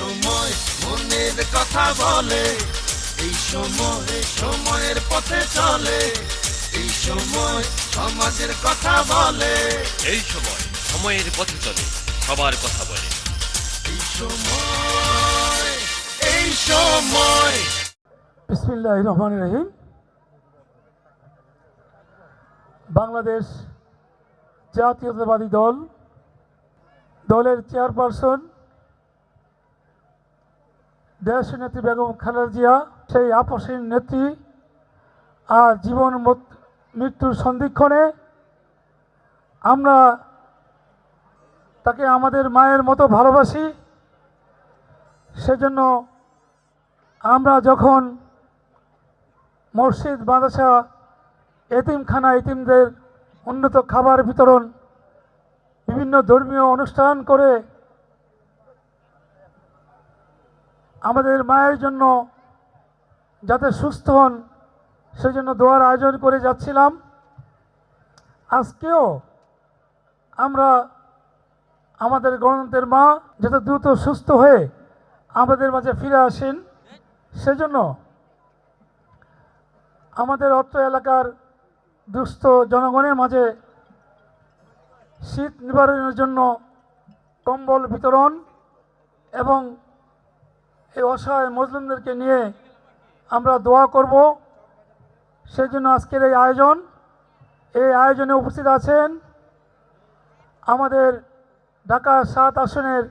সময় মনের কথা বলে এই সময় সময়ের পথে চলে এই সময় সমাজের কথা বলে। এই সময় সময়ের পথে চলে সবার কথা বলে। এই সময় এই সময়। বিসমিল্লাহ রহমান রহিম। বাংলাদেশ জাতীয়তাবাদী দল দলের চেয়ারপারসন দেশনেত্রী বেগম খালেদা জিয়া, সেই আপসীন নেত্রী আর জীবন মত- মৃত্যুর সন্ধিক্ষণে আমরা তাকে আমাদের মায়ের মতো ভালোবাসি। সেজন্য আমরা যখন মসজিদ, মাদ্রাসা, এতিমখানা, এতিমদের উন্নত খাবার বিতরণ, বিভিন্ন ধর্মীয় অনুষ্ঠান করে আমাদের মায়ের জন্য যাতে সুস্থ হন, সেজন্য দোয়ার আয়োজন করে যাচ্ছিলাম। আজকেও আমরা আমাদের গণতন্ত্রের মা যাতে দ্রুত সুস্থ হয়ে আমাদের মাঝে ফিরে আসেন, সেজন্য আমাদের অত্র এলাকার দুস্থ জনগণের মাঝে শীত নিবারণের জন্য কম্বল বিতরণ এবং এই অসহায় মুসলিমদেরকে নিয়ে আমরা দোয়া করব। সেই জন্য আজকের এই আয়োজন, এই আয়োজনে উপস্থিত আছেন আমাদের ঢাকা সাত আসনের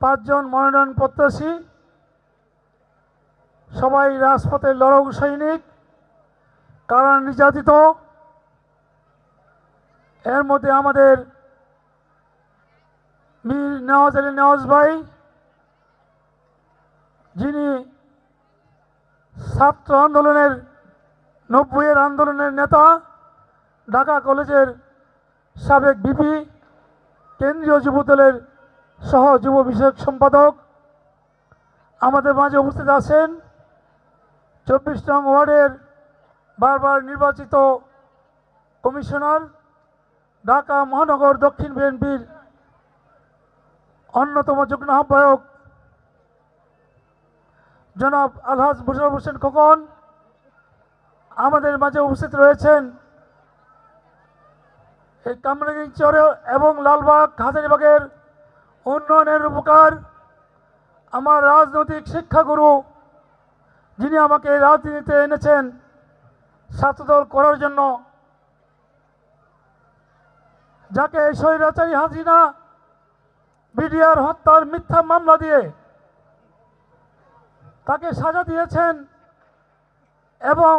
পাঁচজন মনোনয়ন প্রত্যাশী, সবাই রাজপথের লড়ক সৈনিক কারণ নির্যাতিত, এর মধ্যে আমাদের মীর নওয়াজ আলী নওয়াজ ভাই। যিনি ছাত্র আন্দোলনের, নব্বইয়ের আন্দোলনের নেতা, ঢাকা কলেজের সাবেক বিপি কেন্দ্রীয় যুবদলের সহ যুব বিষয়ক সম্পাদক, আমাদের মাঝে উপস্থিত আছেন চব্বিশ নং ওয়ার্ডের বারবার নির্বাচিত কমিশনার, ঢাকা মহানগর দক্ষিণ বিএনপির অন্যতম যুগ্ম আহ্বায়ক জনাব আলহাজ মুশারফ হোসেন খোকন। আমাদের মাঝে উপস্থিত রয়েছেন এই কামরাঙ্গিচরে এবং লালবাগ, হাজারিবাগের উন্নয়নের উপকার আমার রাজনৈতিক শিক্ষাগুরু, যিনি আমাকে রাজনীতিতে এনেছেন ছাত্রদল করার জন্য। যাকে স্বৈরাচারী হাসিনা বিডিআর হত্যার মিথ্যা মামলা দিয়ে তাকে সাজা দিয়েছেন এবং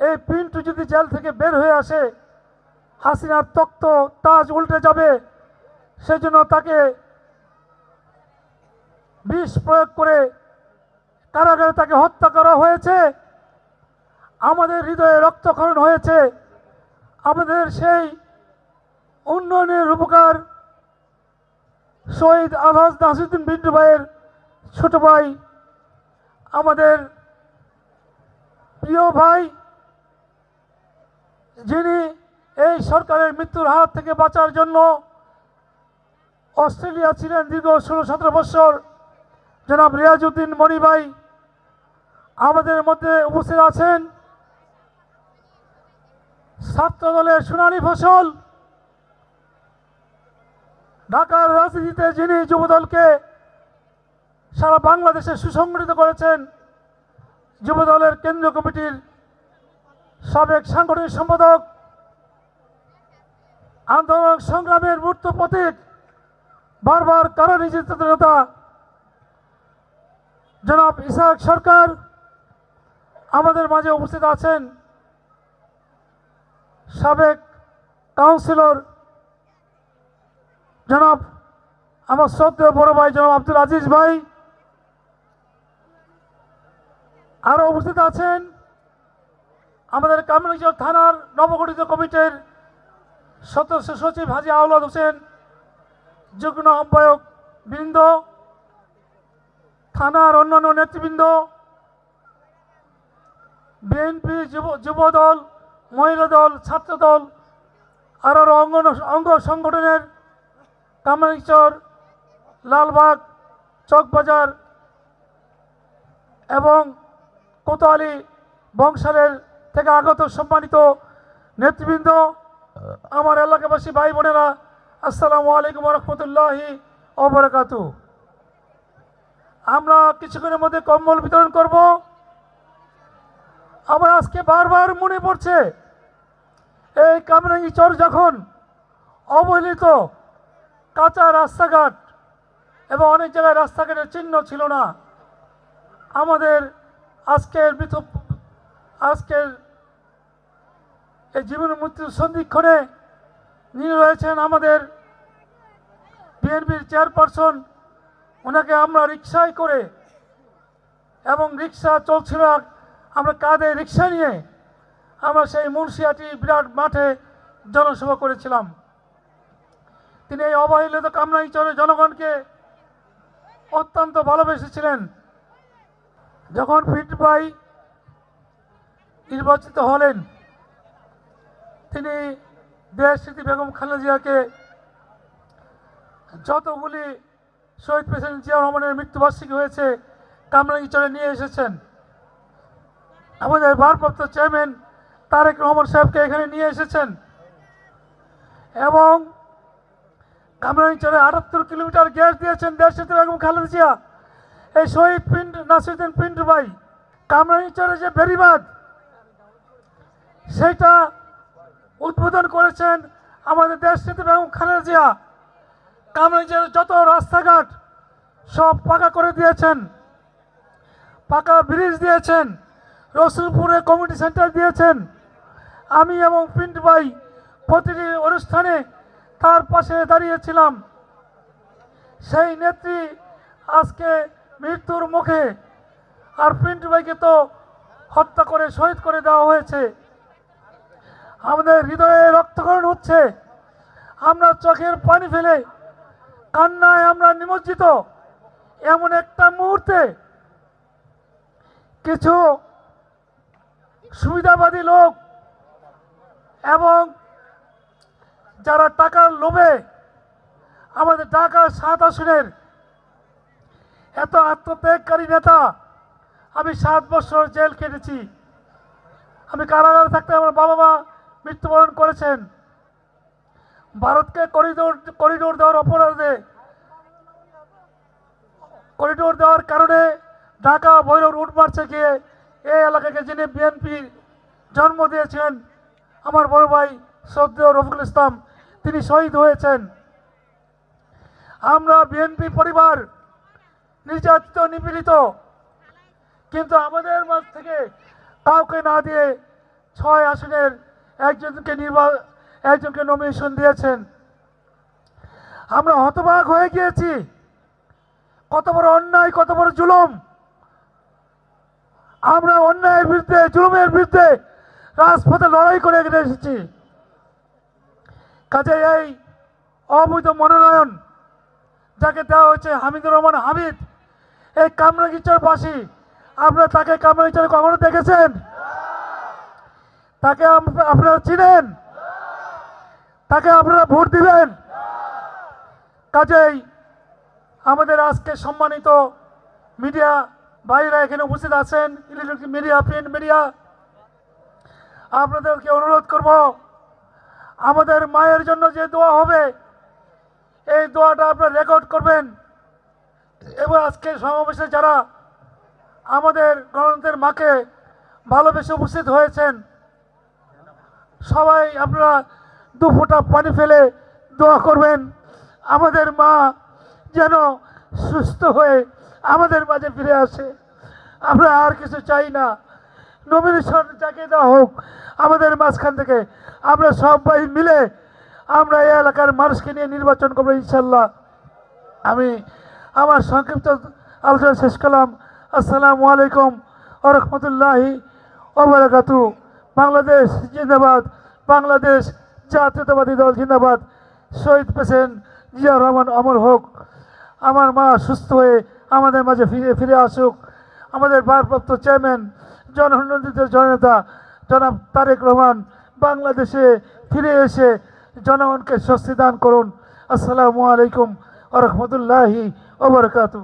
এই পিন্টু যদি জেল থেকে বের হয়ে আসে, হাসিনার তক্ত তাজ উল্টে যাবে। সেজন্য তাকে বিষ প্রয়োগ করে কারাগারে তাকে হত্যা করা হয়েছে। আমাদের হৃদয়ে রক্তক্ষরণ হয়েছে। আমাদের সেই উন্নয়নের উপকার শহীদ আলহাজ নাসিরুদ্দিন বিন্টু ভাইয়ের ছোট ভাই, আমাদের প্রিয় ভাই, যিনি এই সরকারের মৃত্যুর হাত থেকে বাঁচার জন্য অস্ট্রেলিয়া ছিলেন দীর্ঘ ষোলো সতেরো বছর। জনাব রিয়াজউদ্দিন মণি ভাই আমাদের মধ্যে উপস্থিত আছেন। ছাত্র দলের সোনালী ফসল ঢাকার রাজনীতিতে যিনি যুবদলকে সারা বাংলাদেশে সুসংগঠিত করেছেন, যুবদলের কেন্দ্রীয় কমিটির সাবেক সাংগঠনিক সম্পাদক, আন্দোলন সংগ্রামের মূর্ত প্রতীক, বারবার কারও নির্যাতিত নেতা, জনাব ইসাক সরকার আমাদের মাঝে উপস্থিত আছেন। সাবেক কাউন্সিলর জনাব, আমার শ্রদ্ধেয় বড় ভাই জনাব আব্দুল আজিজ ভাই। আরও উপস্থিত আছেন আমাদের কামরাঙ্গীচর থানার নবগঠিত কমিটির সদস্য সচিব হাজি আওলাদ হোসেন, যুগ্ম আহ্বায়ক বৃন্দ, থানার অন্যান্য নেতৃবৃন্দ বিএনপি যুব, যুবদল, মহিলা দল ছাত্র দল আর অঙ্গ অঙ্গ সংগঠনের কামারিচর লালবাগ, চকবাজার এবং কোতোয়ালি বংশালের থেকে আগত সম্মানিত নেতৃবৃন্দ, আমার এলাকাবাসী ভাই বোনেরা, আসসালামু আলাইকুম রহমতুল্লাহি ওবরাকাতু আমরা কিছুক্ষণের মধ্যে কম্বল বিতরণ করব। আমার আজকে বারবার মনে পড়ছে, এই কামরাঙ্গি চর যখন অবহেলিত কাঁচা রাস্তাঘাট এবং অনেক জায়গায় রাস্তাঘাটের চিহ্ন ছিল না। আমাদের আজকের মৃত আজকের এই জীবন মৃত্যুর সন্ধিক্ষণে নিয়ে রয়েছেন আমাদের বিএনপির চেয়ারপারসন। ওনাকে আমরা রিক্সায় করে এবং রিক্সা চলছিল আমরা কাঁধে রিক্সা নিয়ে আমরা সেই মুন্সিয়াটি বিরাট মাঠে জনসভা করেছিলাম। তিনি এই অবহেলিত কামরাইচরের জনগণকে অত্যন্ত ভালোবেসেছিলেন। যখন ফিটবাই নির্বাচিত হলেন, তিনি দেশ স্মৃতি বেগম খালেদা জিয়াকে যতগুলি শহীদ প্রেসিডেন্ট জিয়া রহমানের মৃত্যুবার্ষিকী হয়েছে কামরাঙ্গিচরে নিয়ে এসেছেন। আমাদের ভারপ্রাপ্ত চেয়ারম্যান তারেক রহমান সাহেবকে এখানে নিয়ে এসেছেন এবং কামরাঙ্গিচরে আটাত্তর কিলোমিটার গ্যাস দিয়েছেন স্মৃতি বেগম খালেদা জিয়া। এই শহীদ পিন্ড নাসিরুদ্দিন পিন্টু ভাই কামরাঙ্গিচরে যে বেরিবাদ, সেটা উদ্বোধন করেছেন আমাদের দেশ নেত্রী বেগম খালেদা জিয়া। কামরাঞ্জের যত রাস্তাঘাট সব পাকা করে দিয়েছেন, পাকা ব্রিজ দিয়েছেন, রসুলপুরে কমিউনিটি সেন্টার দিয়েছেন। আমি এবং পিন্ট ভাই প্রতিটি অনুষ্ঠানে তার পাশে দাঁড়িয়েছিলাম। সেই নেত্রী আজকে মৃত্যুর মুখে আর পিন্টু ভাইকে তো হত্যা করে শহীদ করে দেওয়া হয়েছে। আমাদের হৃদয়ে রক্তকরণ হচ্ছে। আমরা চোখের পানি ফেলে কান্নায় আমরা নিমজ্জিত। এমন একটা মুহূর্তে কিছু সুবিধাবাদী লোক এবং যারা টাকার লোভে আমাদের ঢাকা সাত আসনের এত আত্মত্যাগকারী নেতা, আমি সাত বছর জেল কেটেছি আমি কারাগারে থাকতে আমার বাবা মা মৃত্যুবরণ করেছেন। ভারতকে করিডোর করিডোর দেওয়ার অপরাধে, করিডোর দেওয়ার কারণে ঢাকা ভৈরব রুট মারছে গিয়ে এই এলাকাকে যিনি বিএনপি জন্ম দিয়েছেন আমার বড় ভাই শ্রদ্ধেয় রফিকুল ইসলাম তিনি শহীদ হয়েছেন। আমরা বিএনপি পরিবার নির্যাতিত, নিপীড়িত, কিন্তু আমাদের মাঝ থেকে কাউকে না দিয়ে ছয় আসনের একজনকে নির্বা, একজনকে নমিনেশন দিয়েছেন। আমরা হতবাক হয়ে গিয়েছি। কত বড় অন্যায়, কত বড় জুলুম। আমরা অন্যায়ের বিরুদ্ধে, জুলুমের বিরুদ্ধে রাজপথে লড়াই করে এসেছি। কাজে এই অবৈধ মনোনয়ন যাকে দেওয়া হয়েছে হামিদুর রহমান হামিদ, এই কামরাগিচর বাসী, আপনারা তাকে কামরাগিচরে কখনো দেখেছেন? তাকে আপনারা চিনেন? তাকে আপনারা ভোট দিবেন? কাজেই আমাদের আজকে সম্মানিত মিডিয়া ভাইরা এখানে উপস্থিত আছেন, ইলেকট্রনিক মিডিয়া, প্রিন্ট মিডিয়া। আপনাদেরকে অনুরোধ করব আমাদের মায়ের জন্য যে দোয়া হবে, এই দোয়াটা আপনারা রেকর্ড করবেন। এবং আজকের সমাবেশে যারা আমাদের গণতন্ত্রের মাকে ভালোবেসে উপস্থিত হয়েছেন, সবাই আপনারা দু ফোঁটা পানি ফেলে দোয়া করবেন। আমাদের মা যেন সুস্থ হয়ে আমাদের মাঝে ফিরে আসে। আমরা আর কিছু চাই না। নমিনেশন যাকে দেওয়া হোক, আমাদের মাঝখান থেকে। আমরা সবাই মিলে আমরা এই এলাকার মানুষকে নিয়ে নির্বাচন করব ইনশাল্লাহ আমি আমার সংক্ষিপ্ত আলোচনা শেষ করলাম। আসসালামু আলাইকুম ও রহমতুল্লাহি ওবরাকাতু বাংলাদেশ জিন্দাবাদ, বাংলাদেশ জাতীয়তাবাদী দল জিন্দাবাদ। শহীদ প্রেসিডেন্ট জিয়া রহমান অমর হোক। আমার মা সুস্থ হয়ে আমাদের মাঝে ফিরে ফিরে আসুক। আমাদের ভারপ্রাপ্ত চেয়ারম্যান জননন্দিত জনতা, জনাব তারেক রহমান, বাংলাদেশে ফিরে এসে জনগণকে স্বস্তি দান করুন। আসসালামু আলাইকুম রহমতুল্লাহি ওবরকাতু